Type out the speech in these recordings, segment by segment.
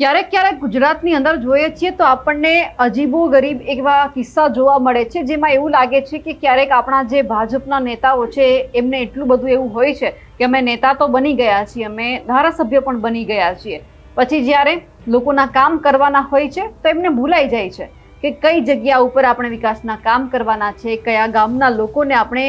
ક્યારેક ક્યારેક ગુજરાતની અંદર જોઈએ છીએ તો આપણને અજીબો ગરીબ એવા કિસ્સા જોવા મળે છે, જેમાં એવું લાગે છે કે ક્યારેક આપણા જે ભાજપના નેતાઓ છે, એમને એટલું બધું એવું હોય છે કે અમે નેતા તો બની ગયા છીએ, અમે ધારાસભ્ય પણ બની ગયા છીએ. પછી જ્યારે લોકોના કામ કરવાના હોય છે, તો એમને ભૂલાઈ જાય છે કે કઈ જગ્યા ઉપર આપણે વિકાસના કામ કરવાના છે, કયા ગામના લોકોને આપણે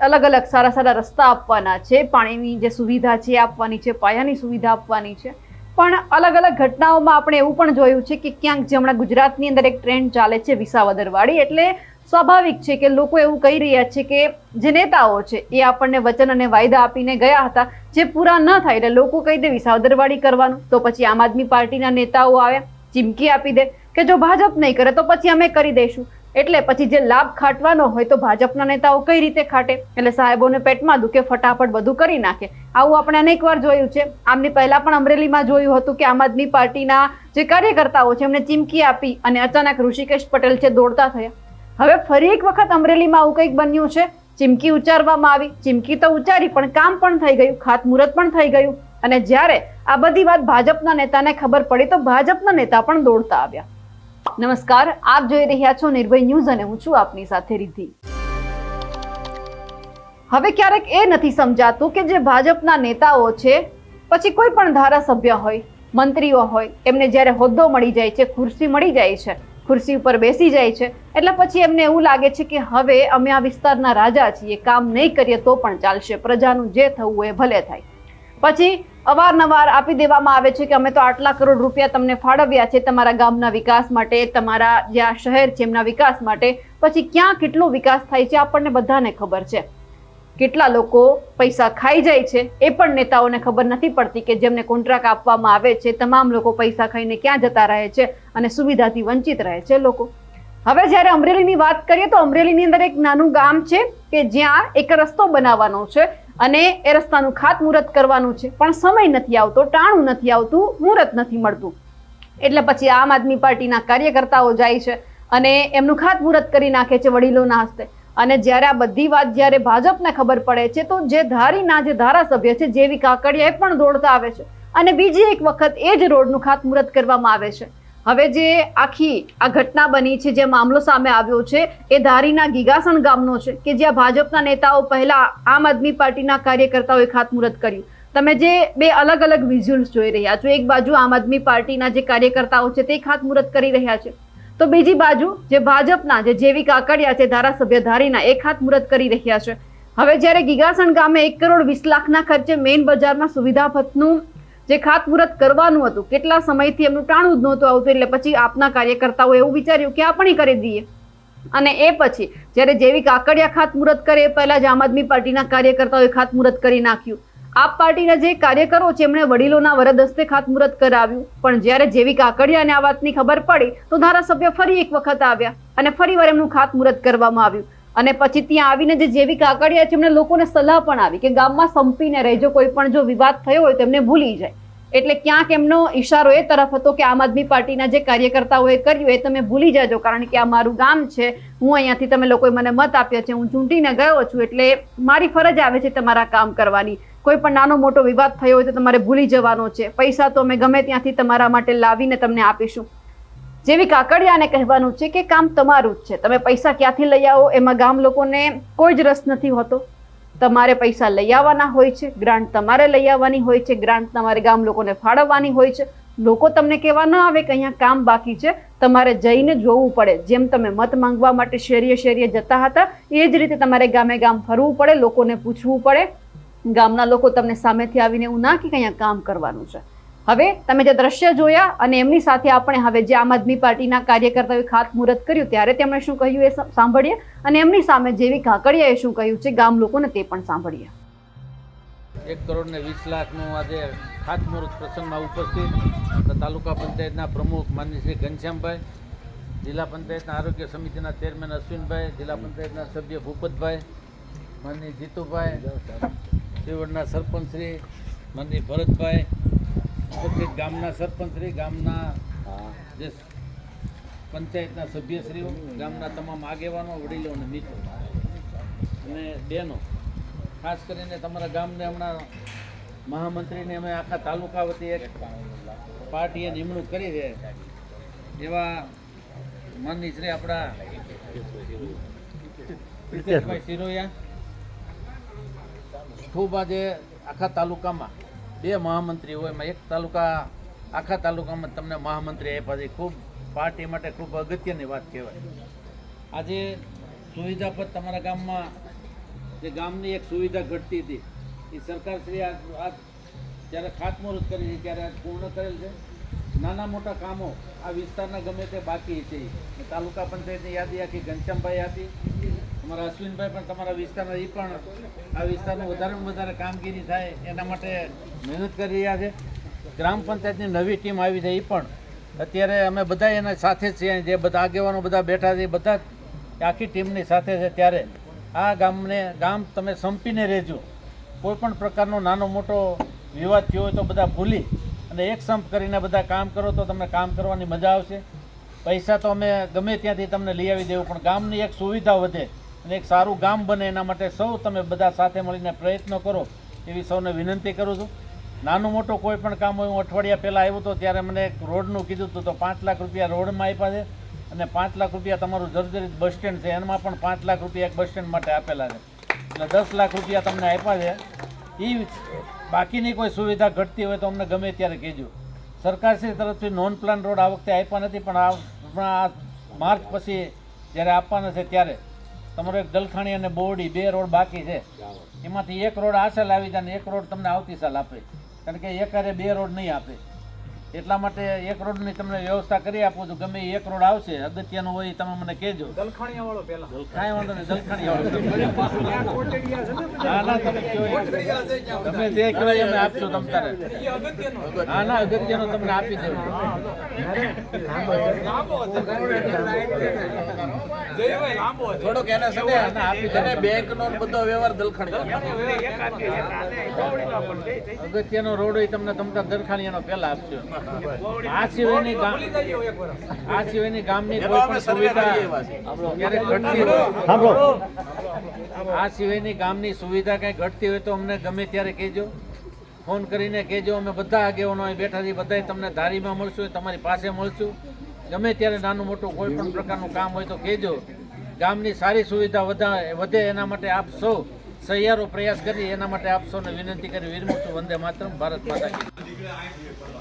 અલગ અલગ સારા સારા રસ્તા આપવાના છે, પાણીની જે સુવિધા છે, આપવાની છે, પાયાની સુવિધા આપવાની છે. પણ અલગ અલગ ઘટનાઓમાં આપણે એવું પણ જોયું છે કે ક્યાંક જે હમણાં ગુજરાતની અંદર એક ટ્રેન્ડ ચાલે છે વિસાવદરવાળી એટલે સ્વાભાવિક છે કે લોકો એવું કહી રહ્યા છે કે જે નેતાઓ છે એ આપણને વચન અને વાયદા આપીને ગયા હતા, જે પૂરા ન થાય એટલે લોકો કહી દે વિસાવદરવાળી કરવાનું, તો પછી આમ આદમી પાર્ટીના નેતાઓ આવ્યા, ચીમકી આપી દે, કે જો ભાજપ નહીં કરે તો પછી અમે કરી દઈશું. એટલે પછી જે લાભ ખાટવાનો હોય તો ભાજપના નેતાઓ કઈ રીતે ખાટે? એટલે સાહેબોને પેટમાં દુખે, ફટાફટ બધું કરી નાખે. આવું આપણે અનેકવાર જોયું છે. આમની પહેલા પણ અમરેલીમાં જોયું હતું કે આમ આદમી પાર્ટીના જે કાર્યકર્તાઓ છે, એમને ચીમકી આપી અને અચાનક ઋષિકેશ પટેલ છે, દોડતા થયા. હવે ફરી એક વખત અમરેલીમાં આવું કંઈક બન્યું છે. ચીમકી ઉચ્ચારવામાં આવી. ચીમકી તો ઉચ્ચારી, પણ કામ પણ થઈ ગયું. ખાતમુહૂર્ત પણ થઈ ગયું. અને જ્યારે આ બધી વાત ભાજપના નેતાને ખબર પડી તો ભાજપના નેતા પણ દોડતા આવ્યા. નમસ્કાર, આપ જોઈ રહ્યા છો નિર્ભય ન્યૂઝ અને હું છું આપની સાથે રિદ્ધિ. હવે ક્યારેક એ નથી સમજાતું કે જે ભાજપના નેતાઓ છે, પછી કોઈ પણ ધારાસભ્ય હોય, મંત્રીઓ હોય, એમને જ્યારે હોદ્દો મળી જાય છે, ખુરશી મળી જાય છે, ખુરશી ઉપર બેસી જાય છે, એટલે પછી એમને એવું લાગે છે કે હવે અમે આ વિસ્તારના રાજા છીએ, કામ નહીં કરીએ તો પણ ચાલશે, પ્રજાનું જે થવું એ ભલે થાય. પછી અવારનવાર આપી દેવામાં આવે છે કે અમે તો આટલા કરોડ રૂપિયા તમને ફાળવ્યા છે તમારા ગામના વિકાસ માટે, તમારા જ્યાં શહેર છે એમના વિકાસ માટે. પછી ક્યાં કેટલો વિકાસ થાય છે આપણને બધાને ખબર છે. કેટલા લોકો પૈસા ખાઈ જાય છે એ પણ નેતાઓને ખબર નથી પડતી કે જેમને કોન્ટ્રાક્ટ આપવામાં આવે છે, તમામ લોકો પૈસા ખાઈને ક્યાં જતા રહે છે અને સુવિધાથી વંચિત રહે છે લોકો. હવે જ્યારે અમરેલીની વાત કરીએ તો અમરેલીની અંદર એક નાનું ગામ છે કે જ્યાં એક રસ્તો બનાવવાનો છે. અને એ રસ્તાનું ખાતમુહૂર્ત કરવાનું છે. પણ સમય નથી આવતો, ટાણું નથી આવતું, મુહૂર્ત નથી મળતું. એટલે પછી આમ આદમી પાર્ટીના કાર્યકર્તાઓ જાય છે અને એમનું ખાતમુહૂર્ત કરી નાખે છે વડીલોના હસ્તે. અને જ્યારે આ બધી વાત જ્યારે ભાજપને ખબર પડે છે, તો જે ધારીના જે ધારાસભ્ય છે, જેવી કાકડિયા એ પણ દોડતા આવે છે. અને બીજી એક વખત એ જ રોડનું ખાતમુહૂર્ત કરવામાં આવે છે. હવે જે આખી આ ઘટના બની છે, જે મામલો સામે આવ્યો છે, એ ધારીના ગીગાસણ ગામનો છે કે જ્યાં ભાજપના નેતાઓ પહેલા આમ આદમી પાર્ટીના કાર્યકર્તાઓએ ખાતમુહૂર્ત કર્યું. તમે જે બે અલગ અલગ વિઝ્યુઅલ્સ જોઈ રહ્યા છો, એક બાજુ આમ આદમી પાર્ટીના જે કાર્યકર્તાઓ છે, તે ખાતમુહૂર્ત કરી રહ્યા છે. તો બીજી બાજુ જે ભાજપના જે જેવી કાકડિયા છે, ધારાસભ્ય ધારીના, એ ખાતમુહૂર્ત કરી રહ્યા છે. હવે જ્યારે ગીગાસણ ગામે એક કરોડ વીસ લાખના ખર્ચે મેઇન બજારમાં સુવિધા ભથ્થનું જે ખાતમુહૂર્ત કરવાનું હતું, કેટલા સમયથી એમનું ટાણું જ નહોતું આવતું, એટલે પછી આપના કાર્યકર્તાઓ એવું વિચાર્યું કે આપણે કરી દઈએ. અને એ પછી, જ્યારે જેવી કાકડિયા ખાતમુહૂર્ત કરે, એ પહેલાં જ આમ આદમી પાર્ટીના કાર્યકર્તાઓએ ખાતમુહૂર્ત કરી નાખ્યું. આપ પાર્ટીના જે કાર્યકરો છે, એમણે વડીલોના વરદ હસ્તે ખાતમુહૂર્ત કરાવ્યું. પણ જ્યારે જેવી કાકડિયાને આ વાતની ખબર પડી, તો ધારાસભ્ય ફરી એક વખત આવ્યા અને ફરી વાર એમનું ખાતમુહૂર્ત કરવામાં આવ્યું. અને પછી ત્યાં આવીને જે જેવી કાકડિયા છે, એમને લોકોને સલાહ પણ આવી કે ગામમાં સંપીને રહેજો, કોઈ પણ જો વિવાદ થયો હોય તો એમને ભૂલી જાય. એટલે ક્યાંક એમનો ઈશારો એ તરફ હતો કે આમ આદમી પાર્ટીના જે કાર્યકર્તાઓએ કર્યું એ તમે ભૂલી જાજો, કારણ કે આ મારું ગામ છે, હું અહીંયાથી તમે લોકોએ મને મત આપ્યો છે, હું ચૂંટીને ગયો છું, એટલે મારી ફરજ આવે છે તમારા કામ કરવાની. કોઈ પણ નાનો મોટો વિવાદ થયો હોય તો તમારે ભૂલી જવાનો છે. પૈસા તો અમે ગમે ત્યાંથી તમારા માટે લાવીને તમને આપીશું. જેવી કાકડિયાને કહેવાનું છે કે કામ તમારું જ છે. તમે પૈસા ક્યાંથી લઈ આવો? એમાં ગામ લોકોને કોઈ જ રસ નથી હોતો. તમારે પૈસા લઈ આવવાના હોય છે, ગ્રાન્ટ તમારે લઈ આવવાની હોય છે, ગ્રાન્ટ તમારે ગામ લોકોને ફાળવવાની હોય છે. લોકો તમને કહેવા ન આવે કે અહીંયા કામ બાકી છે. તમારે જઈને જોવું પડે. જેમ તમે મત માંગવા માટે શેરીએ શેરીએ જતા હતા, એ જ રીતે તમારે ગામે ગામ ફરવું પડે, લોકોને પૂછવું પડે. ગામના લોકો તમને સામેથી આવીને એવું ના કે અહીંયા કામ કરવાનું છે. હવે તમે જે દ્રશ્ય જોયા અને એમની સાથે આપણે હવે જે આમ આદમી પાર્ટીના કાર્યકર્તાઓએ ખાતમુહૂર્ત કર્યું, ત્યારે તેમણે શું કહ્યું એ સાંભળીએ. અને એમની સામે જેવી કાકડિયાએ શું કહ્યું છે, ગામ લોકોને તે પણ સાંભળીએ. એક કરોડ ને વીસ લાખનું આજે ખાતમુહૂર્ત પ્રસંગમાં ઉપસ્થિત તાલુકા પંચાયતના પ્રમુખ માનની શ્રી ઘનશ્યામભાઈ, જિલ્લા પંચાયતના આરોગ્ય સમિતિના ચેરમેન અશ્વિનભાઈ, જિલ્લા પંચાયતના સભ્ય ભૂપતભાઈ, માનની જીતુભાઈ, શિવડના સરપંચશ્રી માનની ભરતભાઈ ઉપસ્થિત ગામના સરપંચશ્રી ગામના જે પંચાયતના સભ્યશ્રીઓ ગામના તમામ આગેવાનો વડીલો અને મિત્રો. અને બહેનો. ખાસ કરીને તમારા ગામને હમણાં મહામંત્રીને અમે આખા તાલુકા વતી એક પાર્ટીએ નિમણૂક કરી છે. એવા માનની શ્રી આપણા પ્રિતેશભાઈ. સિરોયા ખૂબ આજે આખા તાલુકામાં. બે મહામંત્રી હોય, એમાં એક તાલુકા, આખા તાલુકામાં તમને મહામંત્રી આપ્યા છે. ખૂબ પાર્ટી માટે ખૂબ અગત્યની વાત કહેવાય. આજે સુવિધા પર તમારા ગામમાં જે ગામની એક સુવિધા ઘટતી હતી, એ સરકારશ્રી આ જ્યારે ખાતમુહૂર્ત કરી છે, ત્યારે આજ પૂર્ણ કરેલ છે. નાના મોટા કામો આ વિસ્તારના ગમે તે બાકી છે. તાલુકા પંચાયતની યાદી આખી ઘનશ્યામભાઈ આપી. તમારા અશ્વિનભાઈ પણ તમારા વિસ્તારના એ પણ આ વિસ્તારનું વધારેમાં વધારે કામગીરી થાય, એના માટે મહેનત કરી રહ્યા છે. ગ્રામ પંચાયતની નવી ટીમ આવી છે એ પણ. અત્યારે અમે બધા એના સાથે જ છીએ જે બધા આગેવાનો બધા બેઠા છે બધા આખી ટીમની સાથે છે ત્યારે. આ ગામને, ગામ તમે સંપીને રહેજો. કોઈ પણ પ્રકારનો નાનો મોટો વિવાદ થયો હોય તો બધા ભૂલી અને એક સંપ કરીને બધા કામ કરો તો તમને કામ કરવાની મજા આવશે. પૈસા તો અમે ગમે ત્યાંથી તમને લઈ આવી દેવું, પણ ગામની એક સુવિધા વધે. અને એક સારું ગામ બને એના માટે સૌ તમે બધા સાથે મળીને પ્રયત્નો કરો એવી સૌને વિનંતી કરું છું. નાનું મોટું કોઈ પણ કામ હોય, હું અઠવાડિયા પહેલાં આવ્યો હતો ત્યારે મને એક રોડનું કીધું હતું તો પાંચ લાખ રૂપિયા રોડમાં આપ્યા છે અને પાંચ લાખ રૂપિયા તમારું જર્જરિત બસ સ્ટેન્ડ છે, એમાં પણ પાંચ લાખ રૂપિયા એક બસ સ્ટેન્ડ માટે આપેલા છે. એટલે દસ લાખ રૂપિયા તમને આપ્યા છે. એ બાકીની કોઈ સુવિધા ઘટતી હોય તો અમને ગમે ત્યારે કહેજો. સરકારશ્રી તરફથી નોન પ્લાન રોડ આ વખતે આપ્યા નથી, પણ આ માર્ચ પછી જ્યારે આપવાના છે ત્યારે તમારો એક દલખાણી અને બોરડી બે રોડ બાકી છે. એમાંથી એક રોડ આ સાલ આવી જાય ને એક રોડ તમને આવતી સાલ આપે. કારણ કે એકારે બે રોડ નહીં આપે. એટલા માટે એક રોડની તમને વ્યવસ્થા કરી આપું છું. ગમે એ એક રોડ આવશે અગત્યનું હોય તમે મને કહેજો. દલખાણીયા વાળો કાંઈ વાંધો નહીં દલખાણી વાળો ના ના તમે જે અમે આપશું તમ તારે. ના ના અગત્યનો તમને આપી દેવું. થોડોક એના સાથે બધો વ્યવહાર દલખણી અગત્યનો રોડ હોય તમને તમતા દરખાણીયાનો પહેલા આપજો આ સિવાયની ગામ આ સિવાયની ગામની કોઈ પણ સુવિધા ક્યારેક ઘટતી હોય આ સિવાયની ગામની સુવિધા કંઈ ઘટતી હોય તો અમને ગમે ત્યારે કહેજો. ફોન કરીને કહેજો અમે બધા આગેવાનો અહીં બેઠા છીએ બધા તમને ધારીમાં મળશું તમારી પાસે મળશું. ગમે ત્યારે નાનું મોટું કોઈ પણ પ્રકારનું કામ હોય તો કહેજો. ગામની સારી સુવિધા વધા વધે એના માટે આપ સૌ સહિયારો પ્રયાસ કરી એના માટે આપ સૌને વિનંતી કરી વિરમું વંદે માતરમ, ભારત માતા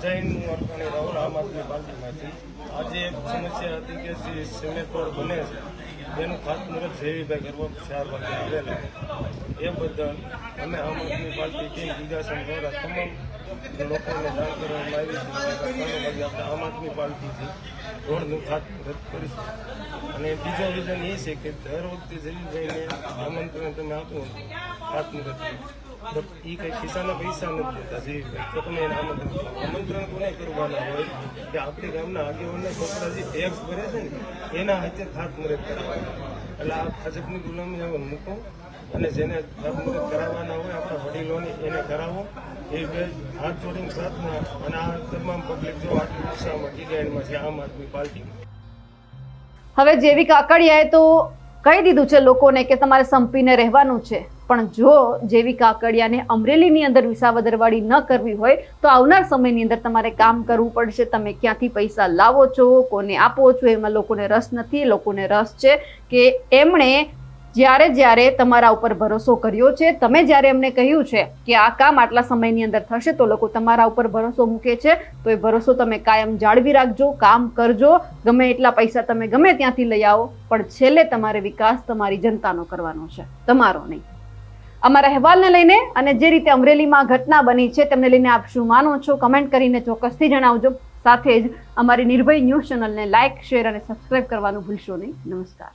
જય. હિન્દ અર્પણે રાહુલ આમ આદમી પાર્ટીમાંથી. આજે એક સમસ્યા હતી કે જે સિમેન્ટ બને છે. એનું ખાતમુહૂર્ત જેવીભાઈ કરવા ચાર વાગે આવેલા એ બદલ અમે આમ આદમી પાર્ટી ટીમ વિકાસન દ્વારા તમામ લોકોને જાણ કરવામાં આવી છે. આપણે આમ આદમી પાર્ટીથી રોડનું ખાતમુહૂર્ત કરીશું. અને બીજો રીઝન એ છે કે દર વખતે જલીલભાઈને આમંત્રણ તમે આપો, ખાતમુહૂર્ત એ કંઈ ખિસ્સાના પૈસા નથી દેતા. જયવીભાઈ તો એને આમંત્રણ કોને કરવાના હોય કે આપણે ગામના આગેવાનના છોકરા જે ટેક્સ ભરે છે ને, એના હાથે ખાતમુહૂર્ત કરાવવાના. એટલે આ ભાજપની ગુલામી હવે મૂકો અને જેને ખાતમુહૂર્ત કરાવવાના હોય, આપણા વડીલોને એને કરાવો. એ બે હાથ જોડીને પ્રાર્થના અને આ તમામ પબ્લિક જો આટલી ઉત્સાહમાં ડિઝાઇનમાં છે, આમ આદમી પાર્ટી. હવે જેવી કાકડિયાએ તો કહી દીધું છે લોકોને કે તમારે સંપીને રહેવાનું છે. પણ જો જેવી કાકડિયાને અમરેલીની અંદર વિસાવદરવાળી ન કરવી હોય, તો આવનાર સમયની અંદર તમારે કામ કરવું પડશે. તમે ક્યાંથી પૈસા લાવો છો, કોને આપો છો, એમાં લોકોને રસ નથી. લોકોને રસ છે કે એમણે જ્યારે જ્યારે તમારા ઉપર ભરોસો કર્યો છે, તમે જ્યારે એમને કહ્યું છે કે આ કામ આટલા સમયની અંદર થશે, તો લોકો તમારા ઉપર ભરોસો મૂકે છે, તો એ ભરોસો તમે કાયમ જાળવી રાખજો, કામ કરજો, ગમે એટલા પૈસા તમે ગમે ત્યાંથી લઈ આવો, પણ છેલ્લે તમારે વિકાસ તમારી જનતાનો કરવાનો છે, તમારો નહીં. અમારા અહેવાલને લઈને અને જે રીતે અમરેલીમાં ઘટના બની છે, તેમને લઈને આપ શું માનો છો, કમેન્ટ કરીને ચોક્કસથી જણાવજો. સાથે જ અમારી નિર્ભય ન્યૂઝ ચેનલને લાઇક શેર અને સબસ્ક્રાઇબ કરવાનું ભૂલશો નહીં. નમસ્કાર.